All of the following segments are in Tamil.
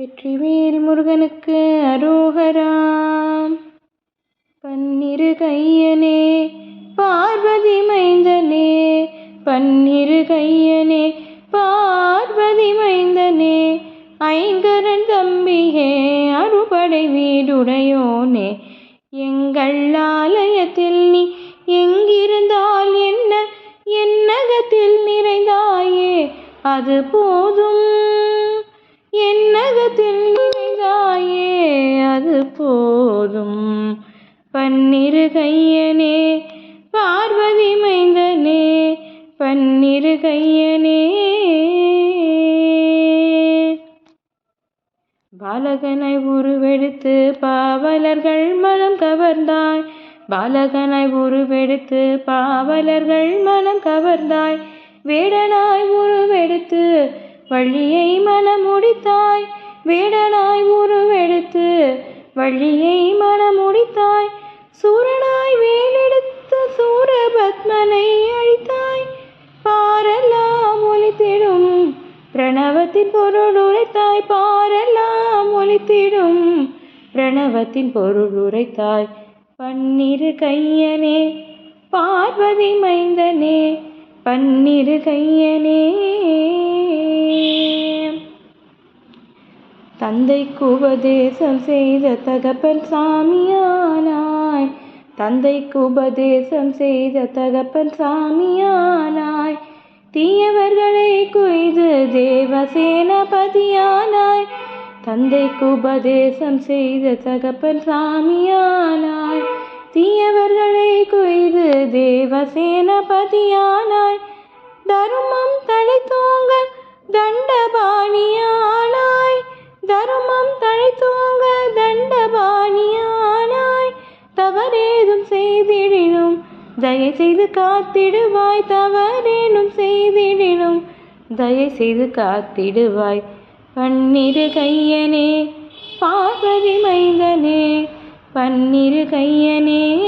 வெற்றிவேல் முருகனுக்கு அரோகராம் பன்னிரு கையனே பார்வதி மைந்தனே. பன்னிரு கையனே பார்வதி மைந்தனே. ஐங்கரன் தம்பியே அறுபடை வீடுடையோனே. எங்கள் ஆலயத்தில் நீ எங்கிருந்தால் என்ன? என்னகத்தில் நிறைந்தாயே. அது போதும். என்னகத்தில் நிறைந்தாயே அது போதும். பன்னிரு கையனே பார்வதி மைந்தனே பன்னிரு கையனே. பாலகனை உருவெடுத்து பாவலர்கள் மனம் கவர்ந்தாய். பாலகனை உருவெடுத்து பாவலர்கள் மனம் கவர்ந்தாய். வேடனாய் உருவெடுத்து வள்ளியை மனமுடித்தாய் வேடனாய் உருவெடுத்து வள்ளியை மனமுடித்தாய் சூரனாய் வேலெடுத்த சூரபத்மனை அழித்தாய். பாரெல்லாம் ஒலித்திடும் பிரணவத்தின் பொருள் உரைத்தாய். பாரெல்லாம் ஒலித்திடும் பிரணவத்தின் பொருள் உரைத்தாய். பன்னிரு கையனே பார்வதி மைந்தனே பன்னிரு கையனே. தந்தைக்கு உபதேசம் செய்த தகப்பன் சாமியானாய். தந்தைக்கு உபதேசம் செய்த தகப்பன் சாமியானாய். தீயவர்களை குய்து தேவசேனபதியானாய். தந்தைக்கு உபதேசம் செய்த தகப்பன் சாமியானாய். தீயவர்களை குய்து தேவசேனபதியானாய். தருமம் தலை தோங்க தண்ட தருமம் தழைத்தோங்க தண்டபாணியானாய். தவறேதும் செய்திடினும். தயை செய்து காத்திடுவாய் தவறேனும் செய்திடினும். தயை செய்து காத்திடுவாய் பன்னிரு கையனே பார்வதி மைந்தனே பன்னிரு கையனே.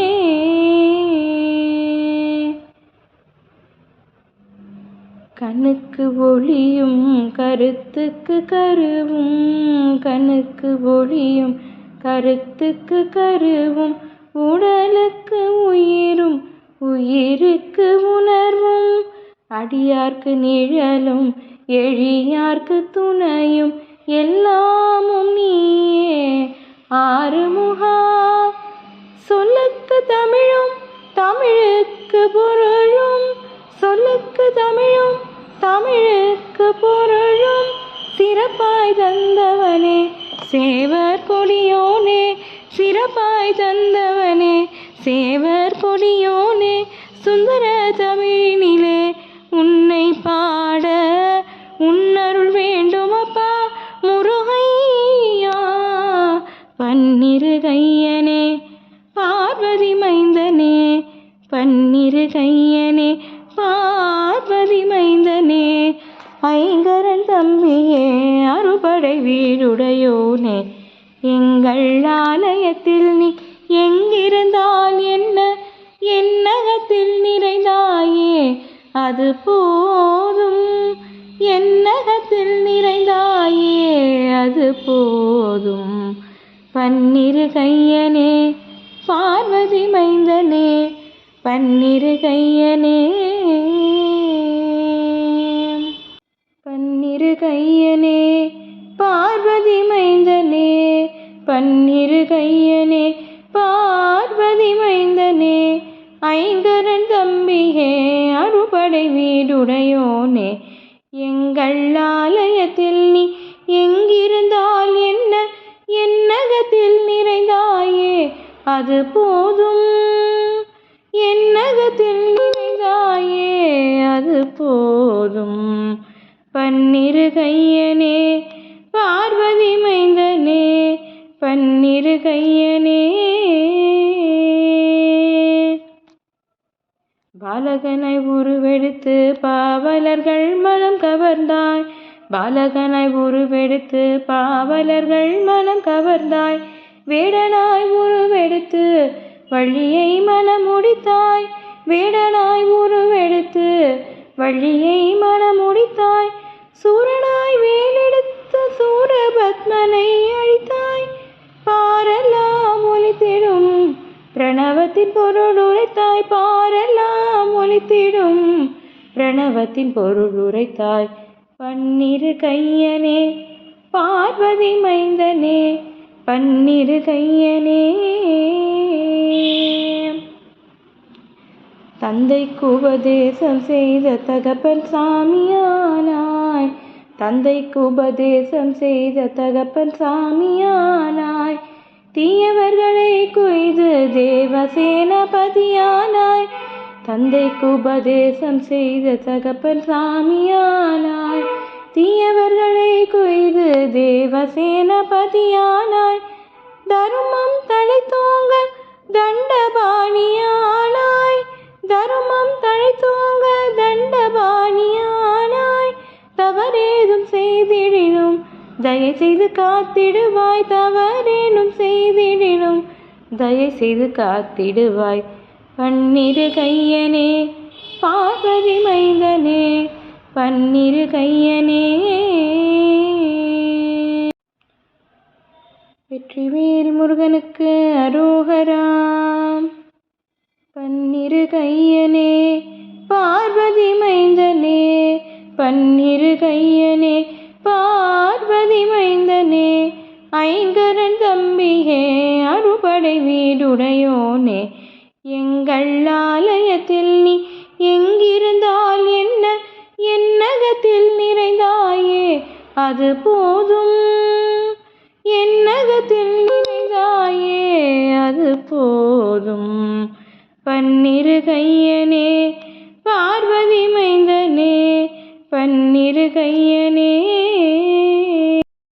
கண்ணுக்கு ஒளியும் கருத்துக்கு கருவும் கண்ணுக்கு ஒளியும் கருத்துக்கு கருவும் உடலுக்கு உயிரும் உயிருக்கு உணர்வும். அடியார்க்கு நிழலும் எழியார்க்கு துணையும் எல்லாமும் நீயே. ஆறுமுகா சொல்லுக்கு தமிழும் தமிழுக்கு பொருள். தமிழுக்கு பொருளும் சிறப்பாய் தந்தவனே. சேவர் கொடியோனே சிறப்பாய் தந்தவனே. சேவர் கொடியோனே சுந்தர தமிழினிலே உன்னை பாட உன்னருள் வேண்டுமப்பா முருகையா. பன்னிரு அறுபடை வீடுடையோனே. எங்கள் ஆலயத்தில் நீ எங்கிருந்தால் என்ன? என்னகத்தில் நிறைந்தாயே? அது போதும். என்னகத்தில் நிறைந்தாயே? அது போதும். பன்னிரு கையனே பார்வதி மைந்தனே. பன்னிரு கையனே. படை வீடுடையோனே எங்கள் ஆலயத்தில் நீ எங்கிருந்தால் என்ன என்னகத்தில் நிறைந்தாயே அது போதும். என்னகத்தில் நிறைந்தாயே அது போதும். பன்னிருகையே பாலகனை உருவெடுத்து பாவலர்கள் மனம் கவர்ந்தாய். பாலகனை உருவெடுத்து பாவலர்கள் மனம் கவர்ந்தாய். வேடனாய் உருவெடுத்து வள்ளியை மனம் முடித்தாய். வேடனாய் உருவெடுத்து வள்ளியை மனம் முடித்தாய். சூரனாய் வேலெடுத்த சூரபத்மனை அழித்தாய். பாரலாம் ஒளி திடும் பிரணவத்தின் பொருள் உரைத்தாய். பாரல் ஒலித்திடும் பிரணவத்தின் பொருள் உரைத்தாய். பன்னிரு கையனே பார்வதி மைந்தனே பன்னிரு கையனே. தந்தைக்கு உபதேசம் செய்த தகப்பன் சாமியானாய். தந்தைக்கு உபதேசம் செய்த தகப்பன் சாமியானாய். தீயவர்களை கொய்து தேவசேனபதியானாய் தந்தைக்கு உபதேசம் செய்த தகப்பன் சாமியானாய். தீயவர்களை கொய்து தேவசேனபதியானாய். தருமம் தூங்க தண்டபாணியானாய். தருமம் தழைத்தோங்க தண்டபாணியானாய். தவறேதும் செய்திடினும் தயவு செய்து காத்திடுவாய். தவறேனும் செய்திடினும் தயவு செய்து காத்திடுவாய். பன்னிரு கையனே பார்வதி மைந்தனே பன்னிரு கையனே. வெற்றிவேல் முருகனுக்கு அரோகராம் பன்னிரு கையனே பார்வதி மைந்தனே பன்னிரு கையனே பார்வதி மைந்தனே. ஐங்கரன் தம்பியே அறுபடை வீடுடையோனே. எங்கள் ஆலயத்தில் நீ எங்கிருந்தால் என்ன? என்னகத்தில் நிறைந்தாயே அது போதும். என்னகத்தில் நிறைந்தாயே அது போதும். பன்னிரு கையனே